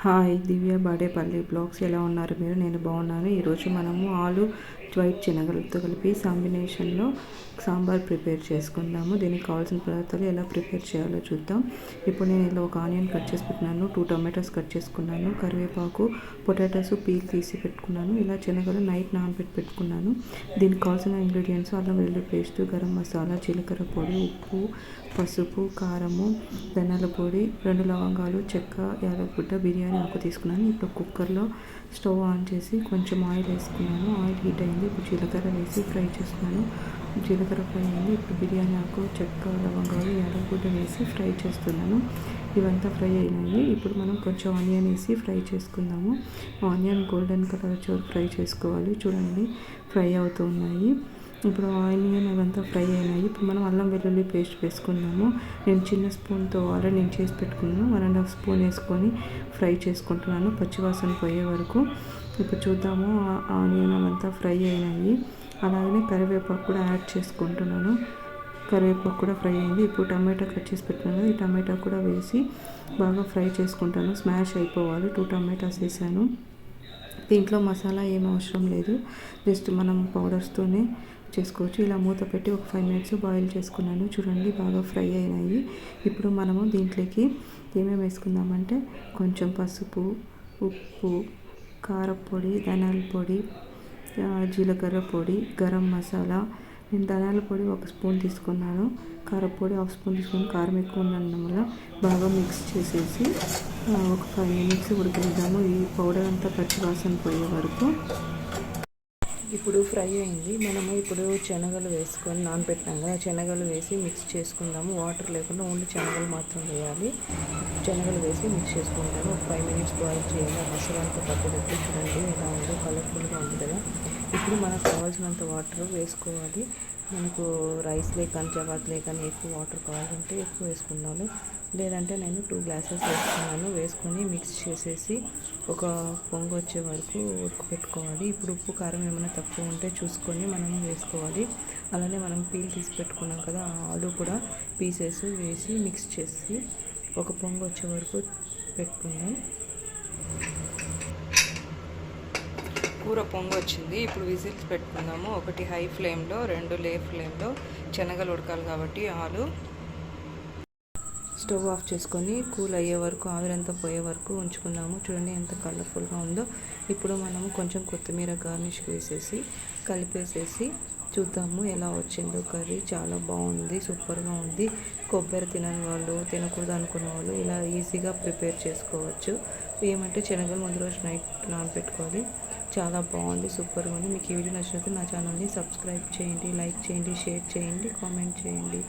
Hi దివ్య Badepalli blogs ఎలా ఉన్నారు మీరు? నేను బాగున్నాను. ఈరోజు మనము ఆలు వైట్ శనగలతో కలిపి కాంబినేషన్లో సాంబార్ ప్రిపేర్ చేసుకుందాము. దీనికి కావాల్సిన పదార్థాలు ఎలా ప్రిపేర్ చేయాలో చూద్దాం. ఇప్పుడు నేను ఇలా ఒక ఆనియన్ కట్ చేసి పెట్టినాను టూ టొమాటోస్ కట్ చేసుకున్నాను. కరివేపాకు పొటాటోస్ పీల్ తీసి పెట్టుకున్నాను. ఇలా శనగలు నైట్ నానబెట్టి పెట్టుకున్నాను. దీనికి కావాల్సిన ఇంగ్రీడియంట్స్ అల్లం వెల్లుల్లి పేస్ట్ గరం మసాలా జీలకర్ర పొడి ఉప్పు పసుపు కారము ధనాల పొడి రెండు లవంగాలు చెక్క యాలకుడ్డ బిర్యానీ ఆకు తీసుకున్నాను. ఇప్పుడు కుక్కర్లో స్టవ్ ఆన్ చేసి కొంచెం ఆయిల్ వేసుకున్నాను. ఆయిల్ హీట్ అయింది. ఇప్పుడు జీలకర్ర వేసి ఫ్రై చేస్తున్నాను. జీలకర్ర ఫ్రై అయింది. ఇప్పుడు బిర్యానీ ఆకు చెక్క లవంగాలు యాలకుడ్డ వేసి ఫ్రై చేస్తున్నాను. ఇవంతా ఫ్రై అయినాయి. ఇప్పుడు మనం కొంచెం ఆనియన్ వేసి ఫ్రై చేసుకుందాము. ఆనియన్ గోల్డెన్ కలర్ వచ్చే ఫ్రై చేసుకోవాలి. చూడండి ఫ్రై అవుతున్నాయి ఇప్పుడు ఆనియన్ అవంతా ఫ్రై అయినాయి. ఇప్పుడు మనం అల్లం వెల్లుల్లి పేస్ట్ వేసుకుందాము. నేను చిన్న స్పూన్తో ఆల్రెడీ నేను చేసి పెట్టుకున్నాను. వన్ అండ్ హాఫ్ స్పూన్ వేసుకొని ఫ్రై చేసుకుంటున్నాను పచ్చివాసన పోయే వరకు. ఇప్పుడు చూద్దాము ఆనియన్ అవంతా ఫ్రై అయినాయి. అలాగనే కరివేపాకు కూడా యాడ్ చేసుకుంటున్నాను. కరివేపాకు కూడా ఫ్రై అయింది. ఇప్పుడు టమాటా కట్ చేసి పెట్టినాను ఈ టమాటా కూడా వేసి బాగా ఫ్రై చేసుకుంటాను. స్మాష్ అయిపోవాలి. టూ టమాటాస్ వేసాను. దీంట్లో మసాలా ఏం అవసరం లేదు. జస్ట్ మనం పౌడర్స్తోనే చేసుకోవచ్చు. ఇలా మూత పెట్టి ఒక ఫైవ్ మినిట్స్ బాయిల్ చేసుకున్నాను. చూడండి బాగా ఫ్రై అయినాయి. ఇప్పుడు మనము దీంట్లోకి ఏమేమి వేసుకుందామంటే కొంచెం పసుపు ఉప్పు కారపొడి ధనాల పొడి జీలకర్ర పొడి గరం మసాలా. నేను ధనాల పొడి ఒక స్పూన్ తీసుకున్నాను. కారపొడి హాఫ్ స్పూన్ తీసుకుని కారం ఎక్కువ ఉండడం వల్ల బాగా మిక్స్ చేసేసి ఒక ఫైవ్ మినిట్స్ ఉడికిద్దాము ఈ పౌడర్ అంతా పచ్చి వాసన పోయే వరకు. ఇప్పుడు ఫ్రై అయింది. మనము ఇప్పుడు శనగలు వేసుకొని నానబెట్టినాం కదా శనగలు వేసి మిక్స్ చేసుకుందాము. వాటర్ లేకుండా ఓన్లీ శనగలు మాత్రం వేయాలి. శనగలు వేసి మిక్స్ చేసుకుంటాము. ఒక ఫైవ్ మినిట్స్ బాయిల్ చేయాలి. మసాలా అంతా పక్కదెట్టి చూడండి ఎలా ఉందో కలర్ఫుల్గా ఉంది కదా. ఇప్పుడు మనకు కావాల్సినంత వాటర్ వేసుకోవాలి. మనకు రైస్ లేకని చపాతి లేకని ఎక్కువ వాటర్ కావాలంటే ఎక్కువ వేసుకున్నాను లేదంటే నేను టూ గ్లాసెస్ వేసుకున్నాను. వేసుకొని మిక్స్ చేసేసి ఒక పొంగు వచ్చే వరకు పెట్టుకోవాలి ఇప్పుడు ఉప్పు కారం ఏమైనా తక్కువ ఉంటే చూసుకొని మనం వేసుకోవాలి. అలానే మనం పీల్ తీసి పెట్టుకున్నాం కదా ఆలు కూడా పీసెస్ వేసి మిక్స్ చేసి ఒక పొంగు వచ్చే వరకు పెట్టుకుందాం. కూర పొంగు వచ్చింది. ఇప్పుడు విజిల్స్ పెట్టుకుందాము. ఒకటి హై ఫ్లేమ్లో రెండు లే ఫ్లేమ్లో శనగలు ఉడకాలి కాబట్టి ఆలు స్టవ్ ఆఫ్ చేసుకొని కూల్ అయ్యే వరకు ఆవిరంతా పోయే వరకు ఉంచుకున్నాము చూడండి ఎంత కలర్ఫుల్గా ఉందో. ఇప్పుడు మనము కొంచెం కొత్తిమీర గార్నిష్ వేసేసి కలిపేసేసి చూద్దాము ఎలా వచ్చిందో కర్రీ. చాలా బాగుంది సూపర్గా ఉంది. కొబ్బరి తినని వాళ్ళు తినకూడదు అనుకునే వాళ్ళు ఇలా ఈజీగా ప్రిపేర్ చేసుకోవచ్చు. ఏమంటే శనగలు ముందు రోజు నైట్ నానబెట్టుకోవాలి చాలా బాగుంది సూపర్గా ఉంది. మీకు ఈ వీడియో నచ్చినట్లయితే నా ఛానల్ని సబ్స్క్రైబ్ చేయండి లైక్ చేయండి షేర్ చేయండి కామెంట్ చేయండి.